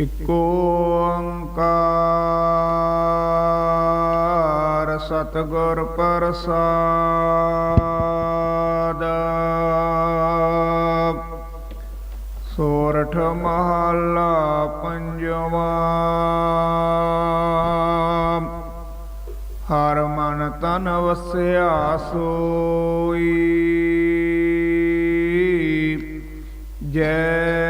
ਇਕ ਓੰਕਾਰ ਸਤਿਗੁਰ ਪ੍ਰਸਾਦ। ਸੋਰਠ ਮਹੱਲਾ ਪੰਜਵਾਂ। ਹਰ ਮਨ ਤਨ ਵਸਿਆ ਸੋਈ। ਜੈ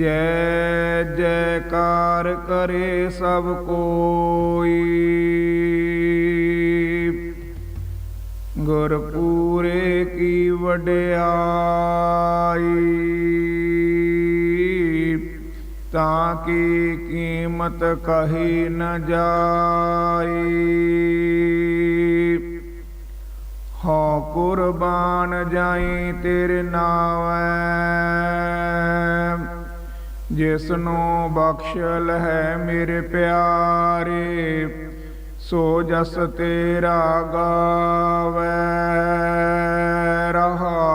ਜੈ ਜੈਕਾਰ ਕਰੇ ਸਭ ਕੋਈ। ਗੁਰ ਪੂਰੇ ਕੀ ਵਡਿਆਈ, ਤਾਂ ਕੀ ਕੀਮਤ ਕਹੀ ਨ ਜਾਈ। ਹਉ ਕੁਰਬਾਨ ਜਾਈ ਤੇਰੇ ਨਾਵੇਂ ਜਿਸ ਨੂੰ ਬਖਸ਼ ਲਹਿ ਮੇਰੇ ਪਿਆਰੇ, ਸੋ ਜਸ ਤੇਰਾ ਗਾਵੇ, ਰਹਾਉ।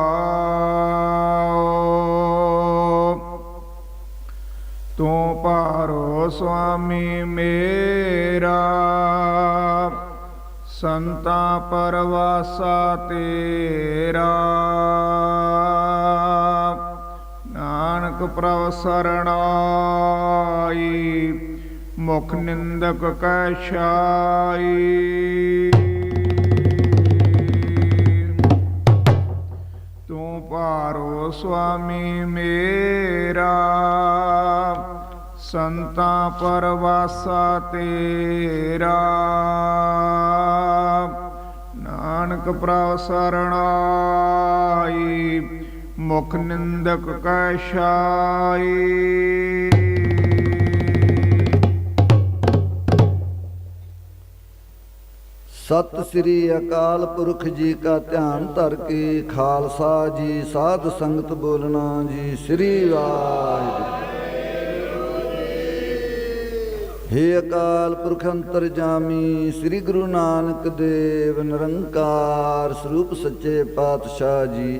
ਤੂੰ ਪਾਰੋ ਸੁਆਮੀ ਮੇਰਾ, ਸੰਤਾ ਪਰਵਾਸਾ ਤੇਰਾ। ਨਾਨਕ ਪ੍ਰਭ ਸਰਣਾਈ ਮੁਖ ਨਿੰਦਕ ਕੈ ਛਾਈ ਤੂੰ ਪਾਰੋ ਸੁਆਮੀ ਮੇਰਾ, ਸੰਤਾ ਪਰਵਾਸਾ ਤੇਰਾ। ਨਾਨਕ ਪ੍ਰਭ ਸਰਣਾਈ ਮੁਖ ਨਿੰਦਕ ਕੈ ਛਾਈ ਸਤਿ ਸ੍ਰੀ ਅਕਾਲ ਪੁਰਖ ਜੀ ਕਾ ਧਿਆਨ ਧਰ ਕੇ ਖਾਲਸਾ ਜੀ, ਸਾਧ ਸੰਗਤ ਬੋਲਣਾ ਜੀ, ਸ੍ਰੀ ਵਾਹਿਗੁਰੂ। ਹੇ ਅਕਾਲ ਪੁਰਖ ਅੰਤਰ ਜਾਮੀ ਸ੍ਰੀ ਗੁਰੂ ਨਾਨਕ ਦੇਵ, ਨਿਰੰਕਾਰ ਸਰੂਪ ਸੱਚੇ ਪਾਤਸ਼ਾਹ ਜੀ